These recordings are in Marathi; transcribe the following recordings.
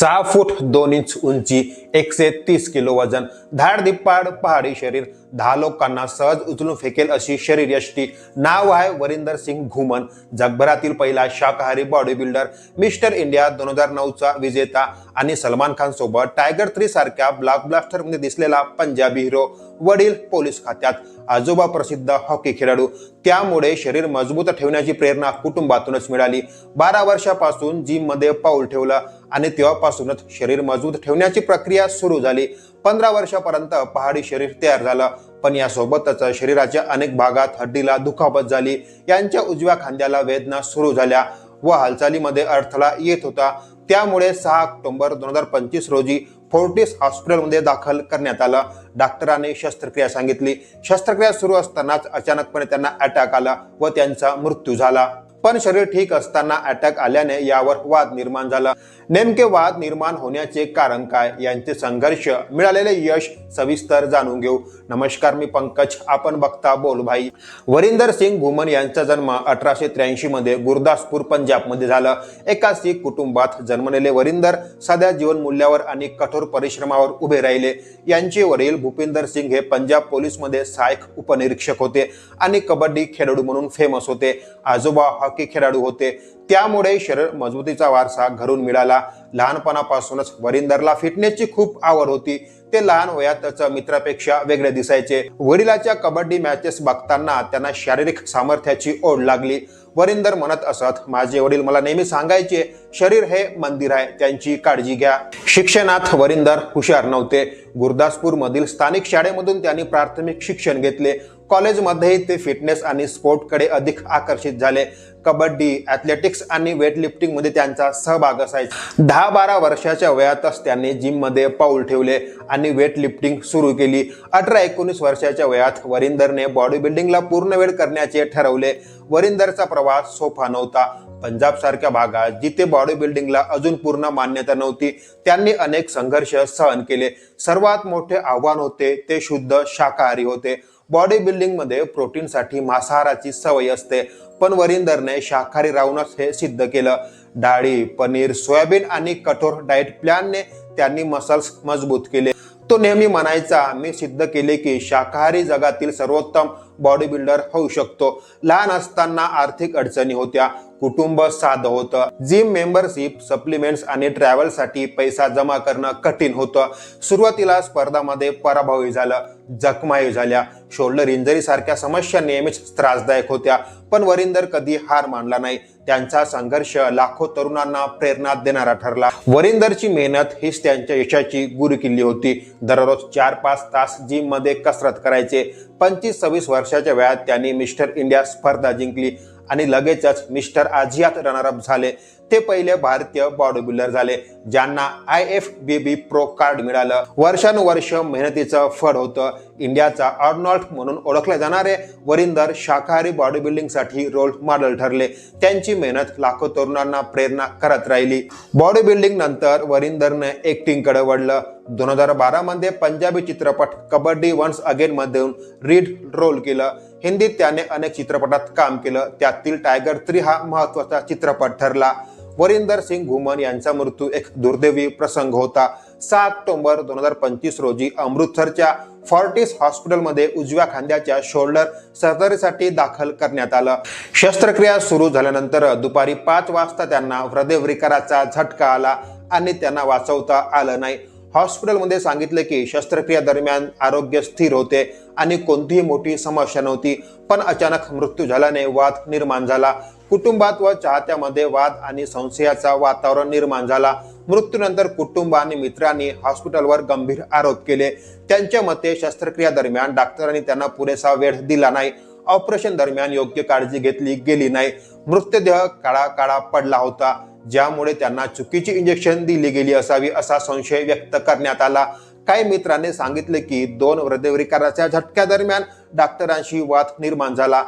सहा फूट दोन इंच उंची एकशे तीस किलो वजन धाडधिप्पाड पहाडी शरीर दहा लोकांना सहज उचलून फेकेल अशी शरीर यष्टी. नाव आहे वरिंदर सिंग घुमन. जगभरातील पहिला शाकाहारी बॉडी बिल्डर मिस्टर इंडिया दोन हजार नऊचा विजेता आणि सलमान खान सोबत टायगर थ्री सारख्या ब्लॉकब्लास्टरमध्ये दिसलेला पंजाबी हिरो वडील पोलीस खात्यात आजोबा प्रसिद्ध हॉकी खेळाडू. त्यामुळे शरीर मजबूत ठेवण्याची प्रेरणा कुटुंबातूनच मिळाली. बारा वर्षापासून जिममध्ये पाऊल ठेवलं आणि तेव्हापासूनच शरीर मजबूत ठेवण्याची प्रक्रिया सुरू झाली. पंधरा वर्षापर्यंत पहाडी शरीर तयार झालं. पण यासोबतच शरीराच्या अनेक भागात हड्डीला दुखापत झाली. यांच्या उजव्या खांद्याला वेदना सुरू झाल्या व हालचालीमध्ये अडथळा येत होता. त्यामुळे सहा ऑक्टोबर दोन हजार पंचवीस रोजी फोर्टिस हॉस्पिटलमध्ये दाखल करण्यात आलं. डॉक्टरांनी शस्त्रक्रिया सांगितली. शस्त्रक्रिया सुरू असतानाच अचानकपणे त्यांना अटॅक आला व त्यांचा मृत्यू झाला. पण शरीर ठीक असताना अटॅक आल्याने यावर वाद निर्माण झाला. नेमके वाद निर्माण होण्याचे कारण काय? यांचे संघर्ष मिळालेले यश सविस्तर जाणून घेऊ. नमस्कार मी पंकज आपण बघता बोल भाई. वरिंदर सिंग भूमन यांचा जन्म अठराशे त्र्याऐंशी मध्ये गुरदासपूर पंजाबमध्ये झाला. एका सिख कुटुंबात जन्मलेले वरिंदर साध्या जीवनमूल्यावर आणि कठोर परिश्रमावर उभे राहिले. यांचे वडील भूपिंदर सिंग हे पंजाब पोलीसमध्ये सहाय्यक उपनिरीक्षक होते आणि कबड्डी खेळाडू म्हणून फेमस होते. आजोबा हॉकी खेळाडू होते. त्यामुळे शरीर मजबूतीचा वारसा घरून मिळाला. लहानपणापासूनच वरिंदरला फिटनेसची खूप आवड होती. ते लहान वयातच मित्रापेक्षा वेगळे दिसायचे. वडिलाच्या कबड्डी मॅचेस बघताना त्यांना शारीरिक सामर्थ्याची ओढ लागली. वरिंदर म्हणत असत माझे वडील मला नेहमी सांगायचे शरीर हे मंदिर आहे त्यांची काळजी घ्या. शिक्षणात वरिंदर हुशार नव्हते. गुरदासपूर मधील स्थानिक शाळेमधून त्यांनी प्राथमिक शिक्षण घेतले. कॉलेजमध्येही ते फिटनेस आणि स्पोर्टकडे अधिक आकर्षित झाले. कबड्डी ॲथलेटिक्स आणि वेटलिफ्टिंगमध्ये त्यांचा सहभाग असायचा. दहा बारा वर्षाच्या वयातच त्यांनी जिममध्ये पाऊल ठेवले आणि वेट लिफ्टिंग सुरू केली. अठरा एकोणीस वर्षाच्या वयात वरिंदरने बॉडी बिल्डिंगला पूर्ण वेळ करण्याचे ठरवले. वरिंदरचा प्रवास सोपा नव्हता. पंजाब सारख्या भागात जिथे बॉडी बिल्डिंगला अजून पूर्ण मान्यता नव्हती त्यांनी अनेक संघर्ष सहन केले. सर्वात मोठे आव्हान होते ते शुद्ध शाकाहारी होते. बॉडी बिल्डिंगमध्ये प्रोटीनसाठी मांसाहाराची सवय असते. पण वरिंदरने शाकाहारी राहूनच हे सिद्ध केलं. डाळी पनीर सोयाबीन आणि कठोर डाएट प्लॅनने त्यांनी मसल्स मजबूत केले. तो नेहमी म्हणायचा मी सिद्ध केले की शाकाहारी जगातील सर्वोत्तम बॉडी बिल्डर होऊ शकतो. लहान असताना आर्थिक अडचणी होत्या. कुटुंब साधं होतं. जिम मेंबरशिप सप्लिमेंट्स आणि ट्रॅव्हलसाठी पैसा जमा करणं कठीण होतं. सुरुवातीला स्पर्धामध्ये पराभवी झालं जखमाही झाल्या. शोल्डर इंजरी सारख्या समस्या नेहमीच त्रासदायक होत्या. पण वरिंदर कधी हार मानला नाही. त्यांचा संघर्ष लाखो तरुणांना प्रेरणा देणारा ठरला. वरिंदरची मेहनत हीच त्यांच्या यशाची गुरुकिल्ली होती. दररोज चार पाच तास जिममध्ये कसरत करायचे. पंचवीस सव्वीस वर्षाच्या वयात त्यांनी मिस्टर इंडिया स्पर्धा जिंकली. आणि लगेचच मिस्टर आझियात रनरअप झाले. ते पहिले भारतीय बॉडी बिल्डर झाले ज्यांना I F B B pro card मिळालं. वर्षानुवर्ष मेहनतीचं फळ होतं. इंडियाचा अर्नॉल्ड म्हणून ओळखले जाणारे वरिंदर शाकाहारी बॉडी बिल्डिंगसाठी रोल मॉडेल ठरले. त्यांची मेहनत लाखो तरुणांना प्रेरणा करत राहिली. बॉडी बिल्डिंग नंतर वरिंदरने एक्टिंगकडे वळलं. दोन हजार बारामध्ये पंजाबी चित्रपट कबड्डी वन्स अगेनमधून रीड रोल केलं. हिंदीत त्याने अनेक चित्रपटात काम केलं. त्यातील टायगर थ्री हा महत्त्वाचा चित्रपट ठरला. वरिंदर सिंग घुमन यांचा मृत्यू एक दुर्दैवी प्रसंग होता. सात ऑक्टोबर दोन हजार पंचवीस रोजी अमृतसरच्या फॉर्टिस हॉस्पिटलमध्ये उजव्या खांद्याच्या शोल्डर सर्जरीसाठी दाखल करण्यात आलं. शस्त्रक्रिया सुरू झाल्यानंतर दुपारी पाच वाजता त्यांना हृदयविकाराचा झटका आला आणि त्यांना वाचवता आलं नाही. हॉस्पिटलमध्ये सांगितलं की शस्त्रक्रिया दरम्यान आरोग्य स्थिर होते आणि कोणतीही मोठी समस्या नव्हती पण अचानक मृत्यू झाल्याने वाद निर्माण झाला. कुटुंबात व चाहत्यामध्ये वाद आणि संशयाचा वातावरण निर्माण झाला. मृत्यूनंतर कुटुंब आणि मित्रांनी हॉस्पिटलवर गंभीर आरोप केले. त्यांच्या मते शस्त्रक्रिया दरम्यान डॉक्टरांनी त्यांना पुरेसा वेळ दिला नाही. ऑपरेशन दरम्यान योग्य काळजी घेतली गेली नाही. मृतदेह काळा काळा पडला होता. ज्यामुळे त्यांना चुकीची इंजेक्शन दिली गेली असावी असा संशय व्यक्त करण्यात आला. काही मित्रांनी सांगितले की दोन हृदयविकाराच्या झटक्या दरम्यान डॉक्टरांशी वाद निर्माण झाला.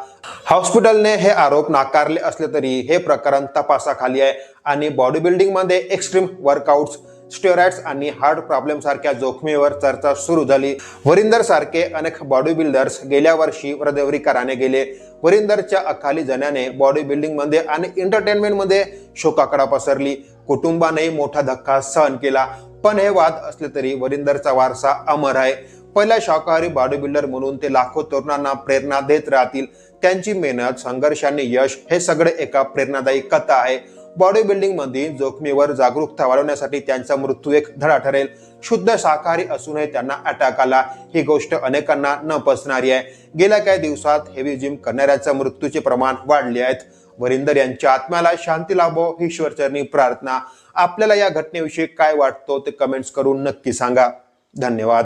हॉस्पिटलने हे आरोप नाकारले असले तरी हे प्रकरण तपासाखाली आहे आणि बॉडी बिल्डिंगमध्ये एक्स्ट्रीम वर्कआउट्स स्टेरॉइड्स आणि हार्ट प्रॉब्लेम सारख्या जोखमीवर चर्चा सुरू झाली. वरिंदर सारखे अनेक बॉडी बिल्डर्स गेल्या वर्षी हृदयविकाराने गेले. वरिंदरच्या अखाली जण्याने बॉडी बिल्डिंगमध्ये आणि एंटरटेनमेंटमध्ये शोकाकडा पसरली. कुटुंबानेही मोठा धक्का सहन केला. पण हे वाद असले तरी वरिंदरचा वारसा अमर आहे. पहिल्या शाकाहारी बॉडी बिल्डर म्हणून ते लाखो तरुणांना प्रेरणा देत राहतील. त्यांची मेहनत संघर्ष आणि यश हे सगळे एका प्रेरणादायी कथा आहे. बॉडी बिल्डिंगमध्ये जोखमीवर जागरूकता वाढवण्यासाठी त्यांचा मृत्यू एक धडा ठरेल. शुद्ध शाकाहारी असूनही त्यांना अटॅक आला. ही गोष्ट अनेकांना न पसणारी आहे. गेल्या काही दिवसात हेवी जिम करणाऱ्याच्या मृत्यूचे प्रमाण वाढले आहेत. वरिंदर यांच्या आत्म्याला शांती लाभो ही ईश्वरचरणी प्रार्थना. आपल्याला या घटनेविषयी काय वाटतो ते कमेंट्स करून नक्की सांगा. धन्यवाद.